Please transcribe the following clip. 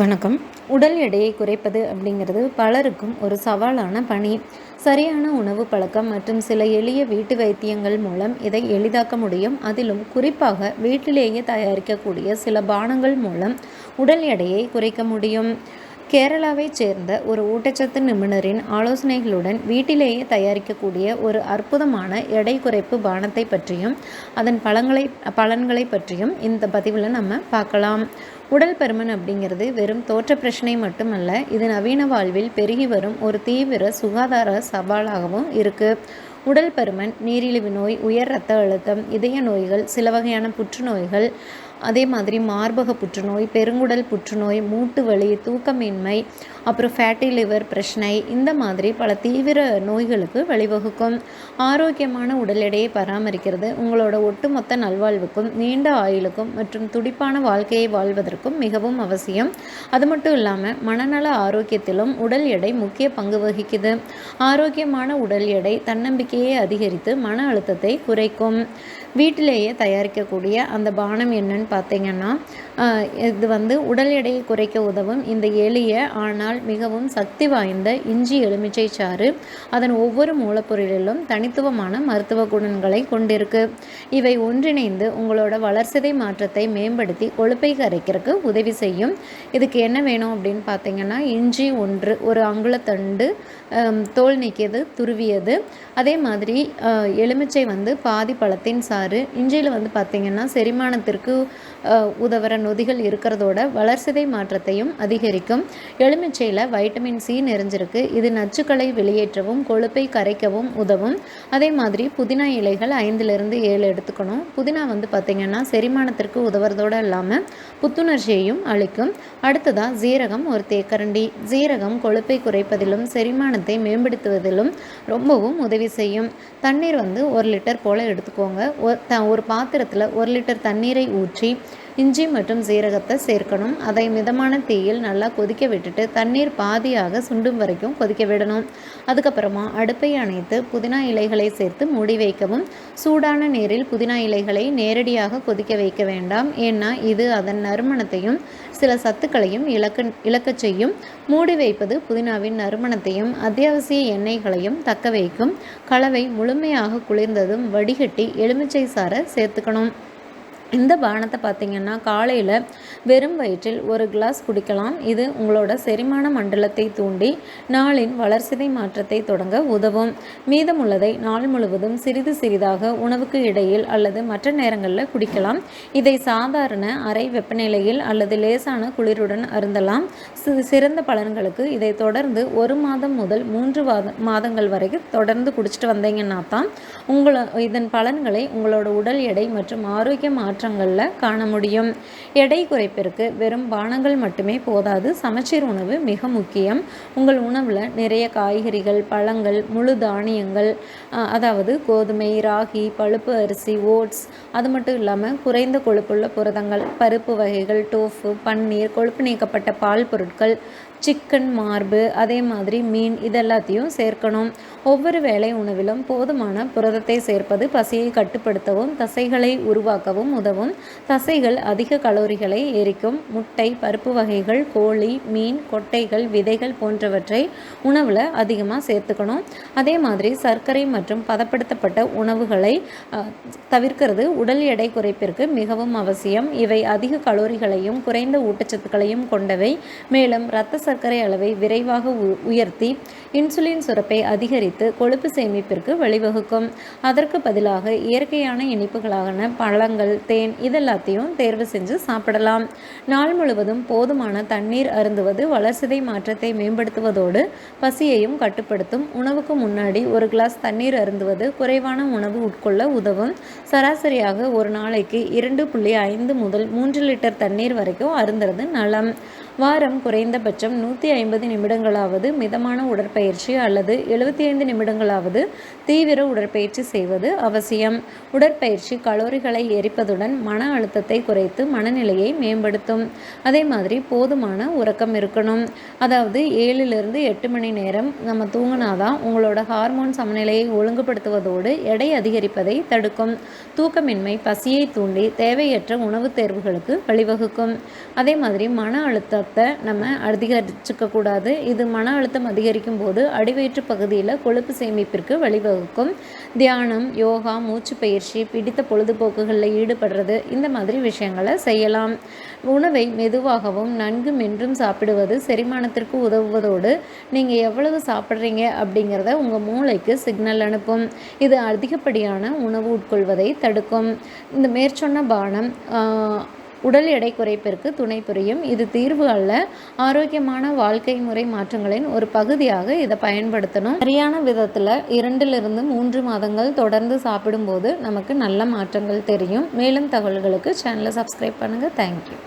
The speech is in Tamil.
வணக்கம். உடல் எடையை குறைப்பது அப்படிங்கிறது பலருக்கும் ஒரு சவாலான பணி. சரியான உணவு பழக்கம் மற்றும் சில எளிய வீட்டு வைத்தியங்கள் மூலம் இதை எளிதாக்க முடியும். அதிலும் குறிப்பாக வீட்டிலேயே தயாரிக்கக்கூடிய சில பானங்கள் மூலம் உடல் எடையை குறைக்க முடியும். கேரளாவைச் சேர்ந்த ஒரு ஊட்டச்சத்து நிபுணரின் ஆலோசனைகளுடன் வீட்டிலேயே தயாரிக்கக்கூடிய ஒரு அற்புதமான எடை குறைப்பு பானத்தை பற்றியும் அதன் பழங்களை பலன்களை பற்றியும் இந்த பதிவில் நம்ம பார்க்கலாம். உடல் பருமன் அப்படிங்கிறது வெறும் தோற்ற பிரச்சனை மட்டுமல்ல இது நவீன வாழ்வில் பெருகி வரும் ஒரு தீவிர சுகாதார சவாலாகவும் இருக்குது உடல் பருமன் நீரிழிவு நோய் உயர் இரத்த அழுத்தம் இதய நோய்கள் சில வகையான புற்றுநோய்கள் அதே மாதிரி மார்பக புற்றுநோய் பெருங்குடல் புற்றுநோய் மூட்டு வலி தூக்கமின்மை அப்புறம் ஃபேட்டி லிவர் பிரச்சனை இந்த மாதிரி பல தீவிர நோய்களுக்கு வழிவகுக்கும். ஆரோக்கியமான உடல் எடையை பராமரிக்கிறது உங்களோட ஒட்டுமொத்த நல்வாழ்வுக்கும் நீண்ட ஆயுளுக்கும் மற்றும் துடிப்பான வாழ்க்கையை வாழ்வதற்கும் மிகவும் அவசியம். அது மட்டும் இல்லாமல் மனநல ஆரோக்கியத்திலும் உடல் எடை முக்கிய பங்கு வகிக்குது. ஆரோக்கியமான உடல் எடை தன்னம்பிக்கையை அதிகரித்து மன அழுத்தத்தை குறைக்கும். வீட்டிலேயே தயாரிக்கக்கூடிய அந்த பானம் என்னன்னு பார்த்தீங்கன்னா இது வந்து உடல் எடையை குறைக்க உதவும். இந்த எளிய ஆனால் மிகவும் சக்தி வாய்ந்த இஞ்சி எலுமிச்சை சாறு அதன் ஒவ்வொரு மூலப்பொருளிலும் தனித்துவமான மருத்துவ குணங்களை கொண்டிருக்கு. இவை ஒன்றிணைந்து உங்களோட வளர்சிதை மாற்றத்தை மேம்படுத்தி கொழுப்பை கரைக்கிறதுக்கு உதவி செய்யும். இதுக்கு என்ன வேணும் அப்படின்னு பார்த்தீங்கன்னா இஞ்சி ஒன்று ஒரு அங்குலத்தண்டு தோல் நீக்கியது துருவியது. அதே மாதிரி எலுமிச்சை வந்து பாதி பழத்தின் சாறு. இஞ்சியில் வந்து பார்த்திங்கன்னா செரிமானத்திற்கு உதவுற நொதிகள் இருக்கிறதோட வளர்சிதை மாற்றத்தையும் அதிகரிக்கும். எலுமிச்சையில் வைட்டமின் சி நிறைஞ்சிருக்கு. இது நச்சுக்களை வெளியேற்றவும் கொழுப்பை கரைக்கவும் உதவும். அதே மாதிரி புதினா இலைகள் ஐந்துலேருந்து ஏழு எடுத்துக்கணும். புதினா வந்து பார்த்திங்கன்னா செரிமானத்திற்கு உதவுறதோடு இல்லாமல் புத்துணர்ச்சியையும் அளிக்கும். அடுத்ததாக ஜீரகம் ஒரு தேக்கரண்டி. ஜீரகம் கொழுப்பை குறைப்பதிலும் செரிமானத்தை மேம்படுத்துவதிலும் ரொம்பவும் உதவி செய்யும். தண்ணீர் வந்து ஒரு லிட்டர் போல் எடுத்துக்கோங்க. ஒரு பாத்திரத்தில் ஒரு லிட்டர் தண்ணீரை ஊற்றி இஞ்சி மற்றும் சீரகத்தை சேர்க்கணும். அதை மிதமான தீயில் நல்லா கொதிக்க விட்டுட்டு தண்ணீர் பாதியாக சுண்டும் வரைக்கும் கொதிக்க விடணும். அதுக்கப்புறமா அடுப்பை அணைத்து புதினா இலைகளை சேர்த்து மூடி வைக்கவும். சூடான நீரில் புதினா இலைகளை நேரடியாக கொதிக்க வைக்க வேண்டாம். ஏன்னா இது அதன் நறுமணத்தையும் சில சத்துக்களையும் இழக்க இழக்கச் செய்யும். மூடி வைப்பது புதினாவின் நறுமணத்தையும் அத்தியாவசிய எண்ணெய்களையும் தக்க வைக்கும். கலவை முழுமையாக குளிர்ந்ததும் வடிகட்டி எலுமிச்சை சாரை சேர்த்துக்கணும். இந்த பானத்தை பார்த்திங்கன்னா காலையில் வெறும் வயிற்றில் ஒரு கிளாஸ் குடிக்கலாம். இது உங்களோட செரிமான மண்டலத்தை தூண்டி நாளின் வளர்சிதை மாற்றத்தை தொடங்க உதவும். மீதமுள்ளதை நாள் முழுவதும் சிறிது சிறிதாக உணவுக்கு இடையில் அல்லது மற்ற நேரங்களில் குடிக்கலாம். இதை சாதாரண அறை வெப்பநிலையில் அல்லது லேசான குளிருடன் அருந்தலாம். சிறந்த பலன்களுக்கு இதை தொடர்ந்து ஒரு மாதம் முதல் மூன்று மாதங்கள் வரைக்கும் தொடர்ந்து குடிச்சிட்டு வந்தீங்கன்னா தான் உங்களை இதன் பலன்களை உங்களோட உடல் எடை மற்றும் ஆரோக்கிய மாற்றங்களில் காண முடியும். எடை குறைப்பிற்கு வெறும் பானங்கள் மட்டுமே போதாது. சமச்சீர் உணவு மிக முக்கியம். உங்கள் உணவில் நிறைய காய்கறிகள் பழங்கள் முழு தானியங்கள் அதாவது கோதுமை ராகி பழுப்பு அரிசி ஓட்ஸ் அது மட்டும் இல்லாமல் குறைந்த கொழுப்புள்ள புரதங்கள் பருப்பு வகைகள் டோஃபு பன்னீர் கொழுப்பு நீக்கப்பட்ட பால் பொருட்கள் சிக்கன் மார்பு அதே மாதிரி மீன் இதெல்லாத்தையும் சேர்க்கணும். ஒவ்வொரு வேலை உணவிலும் போதுமான புரதத்தை சேர்ப்பது பசியை கட்டுப்படுத்தவும் தசைகளை உருவாக்கவும் உதவும். தசைகள் அதிக கலோரிகளை எரிக்கும். முட்டை பருப்பு வகைகள் கோழி மீன் கொட்டைகள் விதைகள் போன்றவற்றை உணவில் அதிகமாக சேர்த்துக்கணும். அதே மாதிரி சர்க்கரை மற்றும் பதப்படுத்தப்பட்ட உணவுகளை தவிர்க்கிறது உடல் எடை குறைப்பிற்கு மிகவும் அவசியம். இவை அதிக கலோரிகளையும் குறைந்த ஊட்டச்சத்துக்களையும் கொண்டவை. மேலும் இரத்த சர்க்கரை அளவை விரைவாக உயர்த்தி இன்சுலின் சுரப்பை அதிகரித்து கொழுப்பு சேமிப்பிற்கு வழிவகுக்கும். அதற்கு பதிலாக இயற்கையான இனிப்புகளான பழங்கள் தேன் இதெல்லாத்தையும் தேர்வு செஞ்சு சாப்பிடலாம். நாள் முழுவதும் போதுமான தண்ணீர் அருந்துவது வளர்சிதை மாற்றத்தை மேம்படுத்துவதோடு பசியையும் கட்டுப்படுத்தும். உணவுக்கு முன்னாடி ஒரு கிளாஸ் தண்ணீர் அருந்துவது குறைவான உணவு உட்கொள்ள உதவும். சராசரியாக ஒரு நாளைக்கு இரண்டு புள்ளி ஐந்து முதல் மூன்று லிட்டர் தண்ணீர் வரைக்கும் அருந்துறது நலம். வாரம் குறைந்தபட்சம் நூற்றி ஐம்பது நிமிடங்களாவது மிதமான உடற்பயிற்சி அல்லது எழுபத்தி ஐந்து நிமிடங்களாவது தீவிர உடற்பயிற்சி செய்வது அவசியம். உடற்பயிற்சி கலோரிகளை எரிப்பதுடன் மன அழுத்தத்தை குறைத்து மனநிலையை மேம்படுத்தும். அதே மாதிரி போதுமான உறக்கம் இருக்கணும். அதாவது ஏழிலிருந்து எட்டு மணி நேரம் நம்ம தூங்கினாதான் உங்களோட ஹார்மோன் சமநிலையை ஒழுங்குபடுத்துவதோடு எடை அதிகரிப்பதை தடுக்கும். தூக்கமின்மை பசியை தூண்டி தேவையற்ற உணவு தேர்வுகளுக்கு வழிவகுக்கும். அதே மாதிரி மன அழுத்தத்தை நம்ம அதிகரி கூடாது இது மன அழுத்தம் அதிகரிக்கும் போது அடிவயிற்று பகுதியில் கொழுப்பு சேமிப்பிற்கு வழிவகுக்கும். தியானம் யோகா மூச்சு பயிற்சி பிடித்த பொழுதுபோக்குகளில் ஈடுபடுறது இந்த மாதிரி விஷயங்களை செய்யலாம். உணவை மெதுவாகவும் நன்கு மென்றும் சாப்பிடுவது செரிமானத்திற்கு உதவுவதோடு நீங்கள் எவ்வளவு சாப்பிட்றீங்க அப்படிங்கிறத உங்கள் மூளைக்கு சிக்னல் அனுப்பும். இது அதிகப்படியான உணவு உட்கொள்வதை தடுக்கும். இந்த மேற்சொன்ன பானம் உடல் எடை குறைப்பிற்கு துணை புரியும். இது தீர்வு அல்ல. ஆரோக்கியமான வாழ்க்கை முறை மாற்றங்களின் ஒரு பகுதியாக இதை பயன்படுத்தணும். சரியான விதத்தில் இரண்டிலிருந்து மூன்று மாதங்கள் தொடர்ந்து சாப்பிடும்போது நமக்கு நல்ல மாற்றங்கள் தெரியும். மேலும் தகவல்களுக்கு சேனலை சப்ஸ்கிரைப் பண்ணுங்கள் தேங்க்யூ